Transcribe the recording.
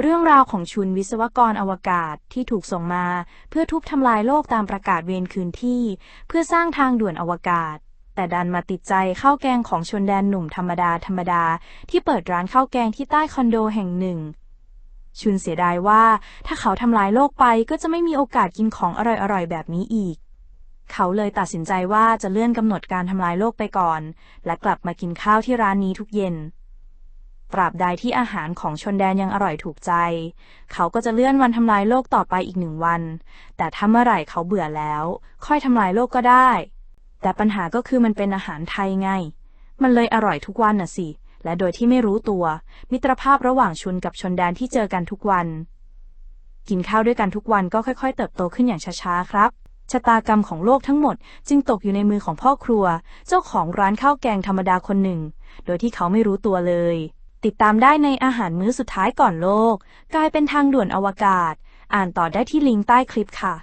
เรื่องราวของชุนวิศวกรอวกาศที่ถูกส่งมา เพื่อทุบทำลายโลกตามประกาศเวรคืนที่ เพื่อสร้างทางด่วนอวกาศ แต่ดันมาติดใจข้าวแกงของชนแดนหนุ่มธรรมดาธรรมดา ที่เปิดร้านข้าวแกงที่ใต้คอนโดแห่งหนึ่ง ชุนเสียดายว่า ถ้าเขาทำลายโลกไปก็จะไม่มีโอกาสกินของอร่อยๆแบบนี้อีก เขาเลยตัดสินใจว่าจะเลื่อนกำหนดการทำลายโลกไปก่อน และกลับมากินข้าวที่ร้านนี้ทุกเย็น ตราบใดที่อาหารของชนแดนยังอร่อยถูกใจ เขาก็จะเลื่อนวันทำลายโลกต่อไปอีกหนึ่งวัน แต่ถ้าเมื่อไหร่เขาเบื่อแล้ว ค่อยทำลายโลกก็ได้ แต่ปัญหาก็คือมันเป็นอาหารไทยไง มันเลยอร่อยทุกวันน่ะสิ และโดยที่ไม่รู้ตัว มิตรภาพระหว่างชุนกับชนแดนที่เจอกันทุกวัน กินข้าวด้วยกันทุกวันก็ค่อย ๆ เติบโตขึ้นอย่างช้าๆครับชะตากรรมของโลกทั้งหมดจึงตกอยู่ในมือของพ่อครัว เจ้าของร้านข้าวแกงธรรมดาคนหนึ่ง โดยที่เขาไม่รู้ตัวเลย ติดตามได้ในอาหารมื้อสุดท้ายก่อนโลก กลายเป็นทางด่วนอวกาศ อ่านต่อได้ที่ลิงก์ใต้คลิปค่ะ